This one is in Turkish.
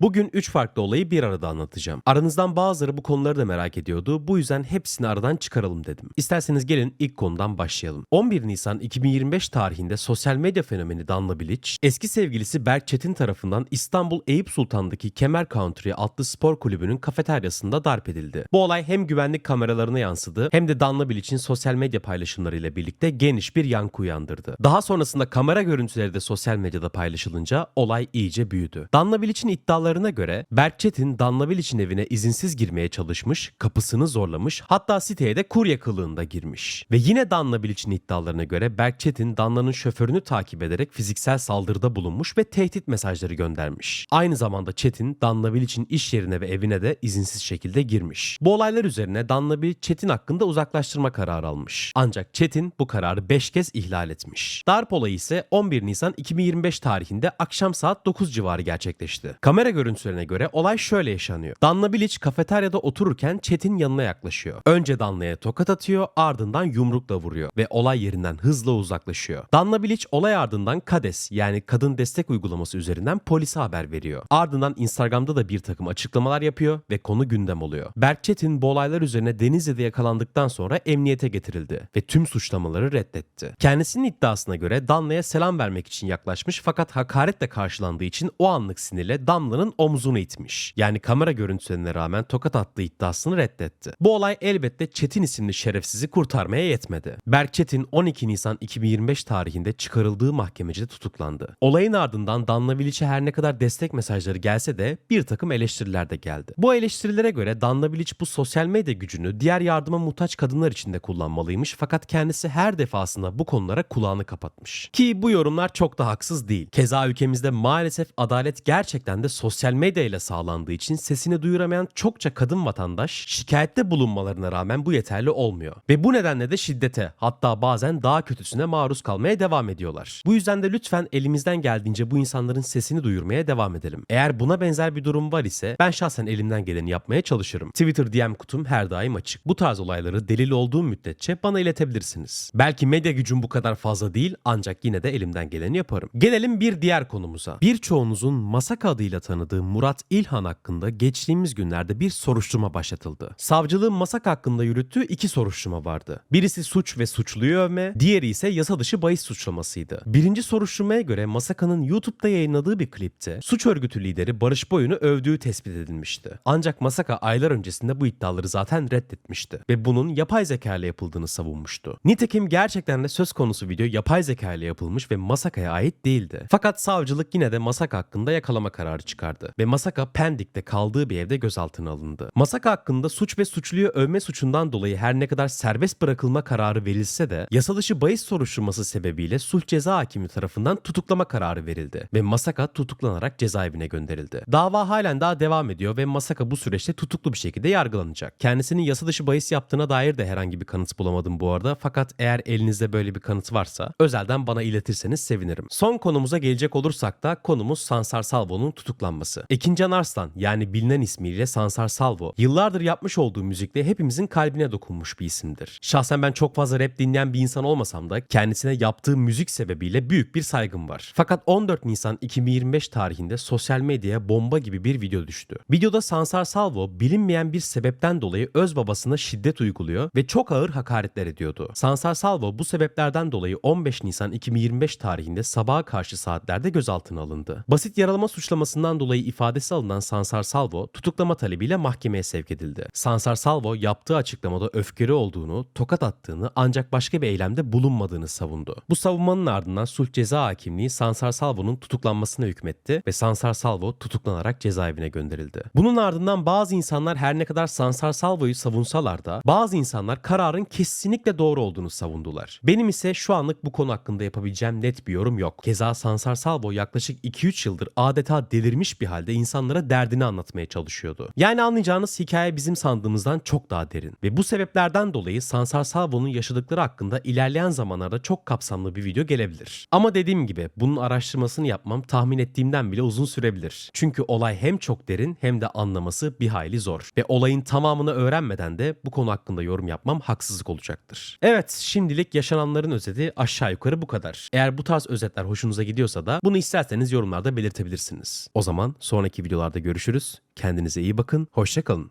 Bugün 3 farklı olayı bir arada anlatacağım. Aranızdan bazıları bu konuları da merak ediyordu. Bu yüzden hepsini aradan çıkaralım dedim. İsterseniz gelin ilk konudan başlayalım. 11 Nisan 2025 tarihinde sosyal medya fenomeni Danla Bilic, eski sevgilisi Berk Çetin tarafından İstanbul Eyüp Sultan'daki Kemer Country adlı spor kulübünün kafeteryasında darp edildi. Bu olay hem güvenlik kameralarına yansıdı hem de Danla Bilic'in sosyal medya paylaşımlarıyla birlikte geniş bir yankı uyandırdı. Daha sonrasında kamera görüntüleri de sosyal medyada paylaşılınca olay iyice büyüdü. Danla Bilic'in iddialarına göre Berk Çetin Danla Bilic'in evine izinsiz girmeye çalışmış, kapısını zorlamış, hatta siteye de kurye kılığında girmiş. Ve yine Danla Bilic'in iddialarına göre Berk Çetin Danla'nın şoförünü takip ederek fiziksel saldırıda bulunmuş ve tehdit mesajları göndermiş. Aynı zamanda Çetin Danla Bilic'in iş yerine ve evine de izinsiz şekilde girmiş. Bu olaylar üzerine Danla Bilic Çetin hakkında uzaklaştırma kararı almış. Ancak Çetin bu kararı 5 kez ihlal etmiş. Darp olayı ise 11 Nisan 2025 tarihinde akşam saat 9 civarı gerçekleşti. Kamera görüntülerine göre olay şöyle yaşanıyor. Danla Bilic kafeteryada otururken Çetin yanına yaklaşıyor. Önce Danla'ya tokat atıyor ardından yumrukla vuruyor ve olay yerinden hızla uzaklaşıyor. Danla Bilic olay ardından KADES yani kadın destek uygulaması üzerinden polise haber veriyor. Ardından Instagram'da da bir takım açıklamalar yapıyor ve konu gündem oluyor. Berk Çetin bu olaylar üzerine Denizli'de yakalandıktan sonra emniyete getirildi ve tüm suçlamaları reddetti. Kendisinin iddiasına göre Danla'ya selam vermek için yaklaşmış fakat hakaretle karşılandığı için o anlık sinirle Damla'nın omzunu itmiş. Yani kamera görüntülerine rağmen tokat attığı iddiasını reddetti. Bu olay elbette Çetin isimli şerefsizi kurtarmaya yetmedi. Berk Çetin 12 Nisan 2025 tarihinde çıkarıldığı mahkemecide tutuklandı. Olayın ardından Danla Bilic'e her ne kadar destek mesajları gelse de bir takım eleştiriler de geldi. Bu eleştirilere göre Danla Bilic bu sosyal medya gücünü diğer yardıma muhtaç kadınlar için de kullanmalıymış fakat kendisi her defasında bu konulara kulağını kapatmış. Ki bu yorumlar çok da haksız değil. Keza ülkemizde maalesef adalet gerçekten de sosyal medya ile sağlandığı için sesini duyuramayan çokça kadın vatandaş şikayette bulunmalarına rağmen bu yeterli olmuyor. Ve bu nedenle de şiddete hatta bazen daha kötüsüne maruz kalmaya devam ediyorlar. Bu yüzden de lütfen elimizden geldiğince bu insanların sesini duyurmaya devam edelim. Eğer buna benzer bir durum var ise ben şahsen elimden geleni yapmaya çalışırım. Twitter DM kutum her daim açık. Bu tarz olayları delil olduğu müddetçe bana iletebilirsiniz. Belki medya gücüm bu kadar fazla değil ancak yine de elimden geleni yaparım. Gelelim bir diğer konumuza. Birçoğunuzun Masak adıyla tanıdığı Murat İlhan hakkında geçtiğimiz günlerde bir soruşturma başlatıldı. Savcılığın Masak hakkında yürüttüğü iki soruşturma vardı. Birisi suç ve suçluyu övme, diğeri ise yasa dışı bahis suçlamasıydı. Birinci soruşturmaya göre Masaka'nın YouTube'da yayınladığı bir klipte suç örgütü lideri Barış Boyun'u övdüğü tespit edilmişti. Ancak Masaka aylar öncesinde bu iddiaları zaten reddetmişti ve bunun yapay zeka ile yapıldığını savunmuştu. Nitekim gerçekten de söz konusu video yapay zeka ile yapılmış ve Masaka'ya ait değildi. Fakat savcılık yine de Masaka hakkında yakalama kararı çıkardı ve Masaka Pendik'te kaldığı bir evde gözaltına alındı. Masaka hakkında suç ve suçluyu övme suçundan dolayı her ne kadar serbest bırakılma kararı verilse de yasa dışı bahis soruşturması sebebiyle sulh ceza hakimi tarafından tutuklama kararı verildi ve Masaka tutuklanarak cezaevine gönderildi. Dava halen daha devam ediyor ve Masaka bu süreçte tutuklu bir şekilde yargılanacak. Kendisinin yasa dışı bahis yaptığına dair de herhangi bir kanıt bulamadım bu arada fakat eğer elinizde böyle bir kanıt varsa özelden bana iletirseniz sevinirim. Son konumuza gelecek olursak da konumuz Sansar Salvo'nun tutuklanması. Ekincan Arslan yani bilinen ismiyle Sansar Salvo yıllardır yapmış olduğu müzikle hepimizin kalbine dokunmuş bir isimdir. Şahsen ben çok fazla rap dinleyen bir insan olmasam da kendisine yaptığı müzik sebebiyle büyük bir saygım var. Fakat 14 Nisan 2025 tarihinde sosyal medyaya bomba gibi bir video düştü. Videoda Sansar Salvo bilinmeyen bir sebepten dolayı öz babasına şiddet uyguluyor ve çok ağır hakaretler ediyordu. Sansar Salvo bu sebeplerden dolayı 15 Nisan 2025 tarihinde sabaha karşı saatlerde gözaltına alındı. Basit yaralama suçlamasından dolayı ifadesi alınan Sansar Salvo tutuklama talebiyle mahkemeye sevk edildi. Sansar Salvo yaptığı açıklamada öfkeli olduğunu, tokat attığını ancak başka bir eylemde bulunmadığını savundu. Bu savunmanın ardından sulh ceza hakimliği Sansar Salvo'nun tutuklanmasına hükmetti ve Sansar Salvo tutuklanarak cezaevine gönderildi. Bunun ardından bazı insanlar her ne kadar Sansar Salvo'yu savunsalar da bazı insanlar kararın kesinlikle doğru olduğunu savundular. Benim ise şu anlık bu konu hakkında yapabileceğim net bir yorum yok. Keza Sansar Salvo yaklaşık 2-3 yıldır adeta delirmiş bir halde insanlara derdini anlatmaya çalışıyordu. Yani anlayacağınız hikaye bizim sandığımızdan çok daha derin. Ve bu sebeplerden dolayı Sansar Salvo'nun yaşadıkları hakkında ilerleyen zamanlarda çok kapsamlı bir video gelebilir. Ama dediğim gibi bunun araştırmasını yapmam tahmin ettiğimden bile uzun sürebilir. Çünkü olay hem çok derin hem de anlaması bir hayli zor. Ve olayın tamamını öğrenmeden de bu konu hakkında yorum yapmam haksızlık olacaktır. Evet şimdilik yaşananların özeti aşağı yukarı bu kadar. Eğer bu tarz özetler hoşunuza gidiyorsa da bunu isterseniz yorumlarda belirtebilirsiniz. O zaman sonraki videolarda görüşürüz. Kendinize iyi bakın. Hoşçakalın.